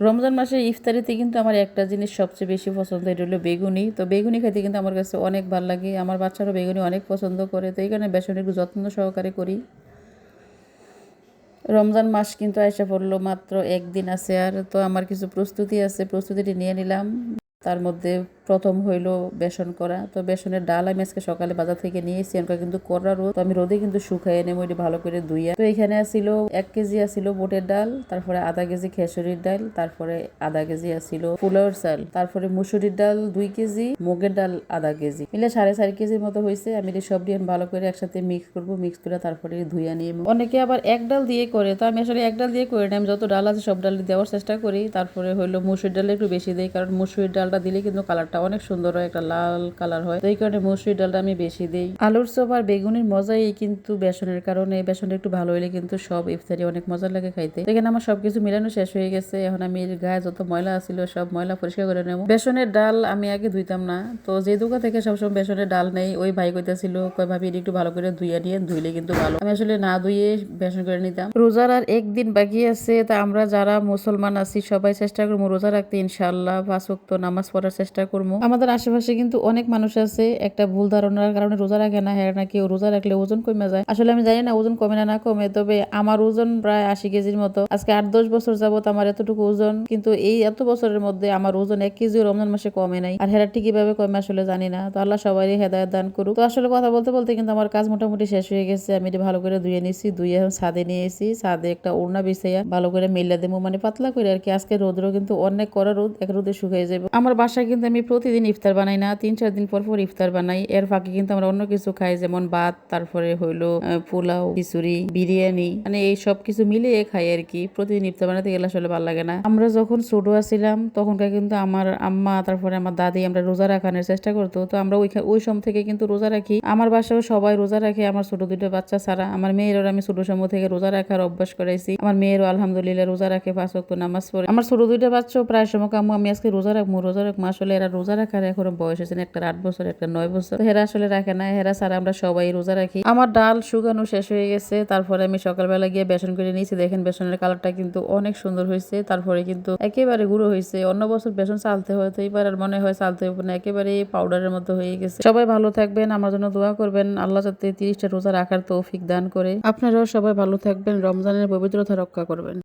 রমজান মাসে ইফতারিতে কিন্তু আমার একটা জিনিস সবচেয়ে বেশি পছন্দ, এটা হলো বেগুনি। তো বেগুনি খেতে কিন্তু আমার কাছে অনেক ভালো লাগে। আমার বাচ্চারা বেগুনি অনেক পছন্দ করে, তো এই কারণে বেসন একটু যত্ন সহকারে করি। রমজান মাস কিন্তু আয়সা পড়ল মাত্র একদিন আছে আর তো আমার কিছু প্রস্তুতি আছে, প্রস্তুতিটি নিয়ে নিলাম। তার মধ্যে প্রথম হইল বেসন করা। তো বেসনের ডাল আমি আজকে সকালে বাজার থেকে নিয়ে এসেছি। কিন্তু কড়া রোদ। আমি রোদে কিন্তু শুকাই এনে ওইটি ভালো করে ধুইয়া তো এখানে আসিল এক কেজি আসিল বোটের ডাল, তারপরে আধা কেজি খেসুরির ডাল, তারপরে আধা কেজি আসিল ফুলাওয়ার চাল, তারপরে মুসুরির ডাল দুই কেজি, মুগের ডাল আধা কেজি। মিলে সাড়ে চার কেজির মতো হয়েছে আমি এটা সব দিয়ে ভালো করে একসাথে মিক্স করব মিক্স করে তারপরে ধুইয়া নিয়ে অনেকে আবার এক ডাল দিয়ে করে। তো আমি আসলে এক ডাল দিয়ে করে না। আমি যত ডাল আছে সব ডাল দেওয়ার চেষ্টা করি। তারপরে হইল মুসুরির ডাল একটু বেশি দেই। কারণ মুসুরির ডালটা দিলে কিন্তু কালারটা অনেক সুন্দর হয়, একটা লাল কালার হয়। তো এই কারণে মসুরি ডালটা আমি বেশি দিই। আলুর চপ আর বেগুনের মজাই কিন্তু বেসনের, কারণে বেসনটা একটু ভালো হইলে কিন্তু সব ইফতারি অনেক মজা লাগে খাইতে। এখানে আমার সবকিছু মিলানো শেষ হয়ে গেছে। এখন আমি গায়ে যত ময়লা আছিল, সব ময়লা পরিষ্কার করে নেব। বেসনের ডাল আমি আগে ধুইতাম না। তো যে দোকান থেকে সবসময় বেসনের ডাল নেই, ওই ভাই কইতাছিল কয় ভাবি একটু ভালো করে ধুইয়া নিয়ে, ধুইলে কিন্তু ভালো। আমি আসলে না ধুয়ে বেসন করে নিতাম। রোজার আর একদিন বাকি আছে, তা আমরা যারা মুসলমান আছি, সবাই চেষ্টা করব রোজা রাখতে ইনশাল্লাহ পাঁচ নামাজ পড়ার চেষ্টা করব। আমাদের আশেপাশে কিন্তু অনেক মানুষ আছে, একটা ভুল ধারণার কারণে রোজা রাখে না হ্যাঁ নাকি রোজা রাখলে ওজন কমে যায়। আসলে আমি জানি না ওজন কমে না না কমে, তবে আমার ওজন প্রায় আশি কেজির মতো। আজকে আট দশ বছর যাবত আমার এতটুকু ওজন, কিন্তু এই এত বছরের মধ্যে আমার ওজন এক কেজি রমজান মাসে কমে নাই। আর হেরাটি কীভাবে কমে আসলে জানি না, তো আল্লাহ সবাই হেদায়ত দান করুক। তো আসলে কথা বলতে বলতে কিন্তু আমার কাজ মোটামুটি শেষ হয়ে গেছে। আমি এটা ভালো করে ধুয়ে নিয়েছি ধুয়ে এখন ছাদে নিয়ে এসেছি। ছাদে একটা ওড়না বিছাইয়া ভালো করে মেলা দেবো মানে পাতলা করে আর কি। আজকে রোদ্র কিন্তু অনেক কড়া রোদ, এক রোদে শুকিয়ে যাবে আমার বাসায় কিন্তু আমি প্রতিদিন ইফতার বানাই না, তিন চার দিন পর পর ইফতার বানাই। এর ফাঁকে কিন্তু আমরা অন্য কিছু খাই, যেমন ভাত, তারপরে হইল পোলাও, খিচুড়ি, বিরিয়ানি মানে এই সব কিছু মিলিয়ে খাই আর কি। প্রতিদিন ইফতার বানাতে গেলে আসলে ভালো লাগে না। আমরা যখন ছোট আছিলাম, তখনকার কিন্তু আমার আম্মা, তারপরে আমার দাদি আমরা রোজা রাখানোর চেষ্টা করতো। তো আমরা ওই ওই সময় থেকে কিন্তু রোজা রাখি। আমার বাসায় সবাই রোজা রাখে, আমার ছোট দুটো বাচ্চা ছাড়া। আমার মেয়েরও আমি ছোট সময় থেকে রোজা রাখার অভ্যাস করাইছি। আমার মেয়েরও আলহামদুলিল্লাহ রোজা রাখে, পাঁচ নামাজ পড়ে। আমার ছোট দুইটা বাচ্চাও প্রায় সময় আম্মু আমি আজকে রোজা রাখব রোজা রাখব। আসলে এরা রোজা রাখার এখনও বয়স হয়েছে একটা আট বছর, একটা নয় বছর। হেরা আসলে রাখে না, হেরা ছাড়া আমরা সবাই রোজা রাখি। আমার ডাল শুকানো শেষ হয়ে গেছে, তারপরে আমি সকালবেলা গিয়ে বেসন করে নিয়েছি। দেখেন বেসনের কালারটা কিন্তু অনেক সুন্দর হয়েছে, তারপরে কিন্তু একেবারে গুঁড়ো হয়েছে। অন্য বছর বেসন চালতে হয়, তো এবার আর মনে হয় চালতে হবে না, একেবারে পাউডারের মতো হয়ে গেছে। সবাই ভালো থাকবেন, আমার জন্য দোয়া করবেন, আল্লাহ যাতে তিরিশটা রোজা রাখার তৌফিক দান করে। আপনারাও সবাই ভালো থাকবেন, রমজানের পবিত্রতা রক্ষা করবেন।